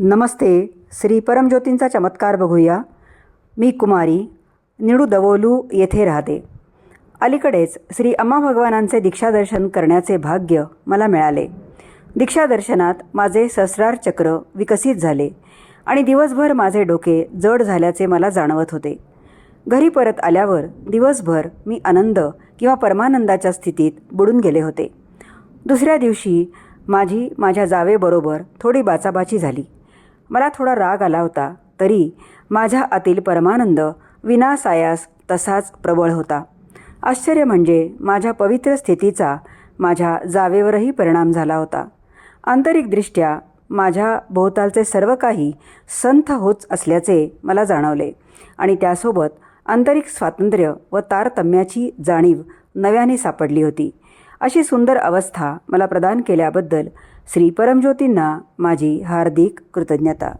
नमस्ते श्री परमज्योतींचा चमत्कार बघूया. मी कुमारी निडू दवोलू येथे राहते. अलीकडेच श्री अम्मा भगवानांचे दीक्षादर्शन करण्याचे भाग्य मला मिळाले. दीक्षादर्शनात माझे सहस्रार चक्र विकसित झाले आणि दिवसभर माझे डोके जड झाल्याचे मला जाणवत होते. घरी परत आल्यावर दिवसभर मी आनंद किंवा परमानंदाच्या स्थितीत बुडून गेले होते. दुसऱ्या दिवशी माझी माझ्या जावेबरोबर थोडी बाचाबाची झाली. मला थोडा राग आला होता तरी माझ्या आतील परमानंद विनासायास तसाच प्रबळ होता. आश्चर्य म्हणजे माझ्या पवित्र स्थितीचा माझ्या जावेवरही परिणाम झाला होता. आंतरिकदृष्ट्या माझ्या भोवतालचे सर्व काही संथ होत असल्याचे मला जाणवले आणि त्यासोबत आंतरिक स्वातंत्र्य व तारतम्याची जाणीव नव्याने सापडली होती. अशी सुंदर अवस्था मला प्रदान केल्याबद्दल श्री परमज्योतींना माझी हार्दिक कृतज्ञता.